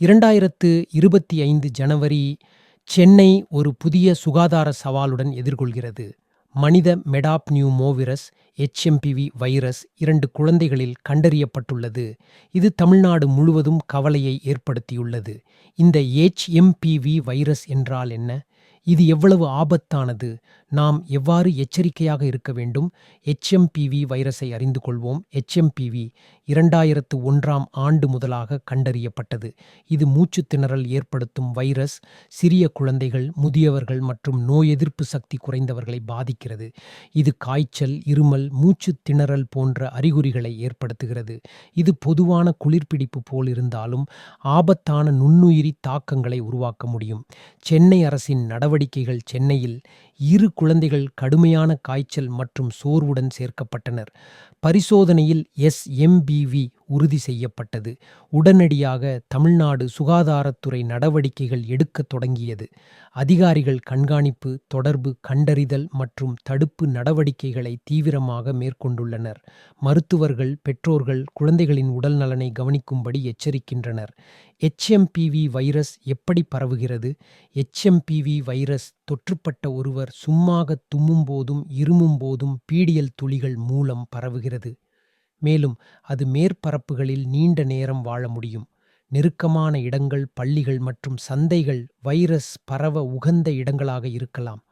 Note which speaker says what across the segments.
Speaker 1: இரண்டாயிரத்து இருபத்தி ஐந்து ஜனவரி சென்னை ஒரு புதிய சுகாதார சவாலுடன் எதிர்கொள்கிறது. மனித மெடாப் நியூமோவிரஸ் எச்எம்பிவி வைரஸ் இரண்டு குழந்தைகளில் கண்டறியப்பட்டுள்ளது. இது தமிழ்நாடு முழுவதும் கவலையை ஏற்படுத்தியுள்ளது. இந்த எச்எம்பிவி வைரஸ் என்றால் என்ன? இது எவ்வளவு ஆபத்தானது? நாம் எவ்வாறு எச்சரிக்கையாக இருக்க வேண்டும்? எச்எம்பிவி வைரஸை அறிந்து கொள்வோம். எச்எம்பிவி இரண்டாயிரத்து ஒன்றாம் ஆண்டு முதலாக கண்டறியப்பட்டது. இது மூச்சுத்திணறல் ஏற்படுத்தும் வைரஸ் சிறிய குழந்தைகள் முதியவர்கள் மற்றும் நோய் எதிர்ப்பு சக்தி குறைந்தவர்களை பாதிக்கிறது. இது காய்ச்சல் இருமல் மூச்சு திணறல் போன்ற அறிகுறிகளை ஏற்படுத்துகிறது. இது பொதுவான குளிர்பிடிப்பு போல் இருந்தாலும் ஆபத்தான நுண்ணுயிரி தாக்கங்களை உருவாக்க முடியும். சென்னை அரசின் நடவடிக்கைகள் சென்னையில் இரு குழந்தைகள் கடுமையான காய்ச்சல் மற்றும் சோர்வுடன் சேர்க்கப்பட்டனர். பரிசோதனையில் எஸ்எம்பிவி உறுதி செய்யப்பட்டது. உடனடியாக தமிழ்நாடு சுகாதாரத்துறை நடவடிக்கைகள் எடுக்கத் தொடங்கியது. அதிகாரிகள் கண்காணிப்பு தொடர்பு கண்டறிதல் மற்றும் தடுப்பு நடவடிக்கைகளை தீவிரமாக மேற்கொண்டுள்ளனர். மருத்துவர்கள் பெற்றோர்கள் குழந்தைகளின் உடல் நலனை கவனிக்கும்படி எச்சரிக்கின்றனர். எச்எம்பிவி வைரஸ் எப்படி பரவுகிறது? எச்எம்பிவி வைரஸ் தொற்றுப்பட்ட ஒருவர் சும்மாக தும்மும் போதும் இருமும் போதும் பீடியல் துளிகள் மூலம் பரவுகிறது. மேலும் அது மேற்பரப்புகளில் நீண்ட நேரம் வாழ முடியும். நெருக்கமான இடங்கள் பள்ளிகள் மற்றும் சந்தைகள் வைரஸ் பரவ உகந்த இடங்களாக இருக்கலாம்.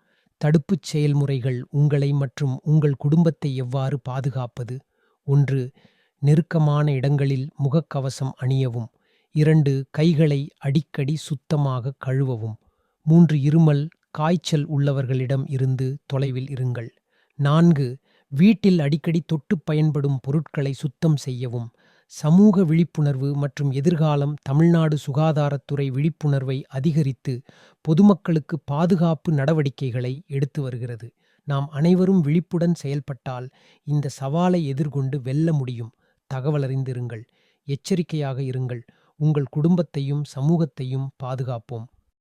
Speaker 1: தடுப்புச் செயல்முறைகள் உங்களை மற்றும் உங்கள் குடும்பத்தை எவ்வாறு பாதுகாப்பது? ஒன்று நெருக்கமான இடங்களில் முகக்கவசம் அணியவும். இரண்டு கைகளை அடிக்கடி சுத்தமாக கழுவவும். மூன்று இருமல் காய்ச்சல் உள்ளவர்களிடம் இருந்து தொலைவில் இருங்கள். நான்கு வீட்டில் அடிக்கடி தொட்டு பயன்படும் பொருட்களை சுத்தம் செய்யவும் சமூக விழிப்புணர்வு மற்றும் எதிர்காலம் தமிழ்நாடு சுகாதாரத்துறை விழிப்புணர்வை அதிகரித்து பொதுமக்களுக்கு பாதுகாப்பு நடவடிக்கைகளை எடுத்து வருகிறது. நாம் அனைவரும் விழிப்புடன் செயல்பட்டால் இந்த சவாலை எதிர்கொண்டு வெல்ல முடியும். தகவலறிந்திருங்கள் எச்சரிக்கையாக இருங்கள். உங்கள் குடும்பத்தையும் சமூகத்தையும் பாதுகாப்போம்.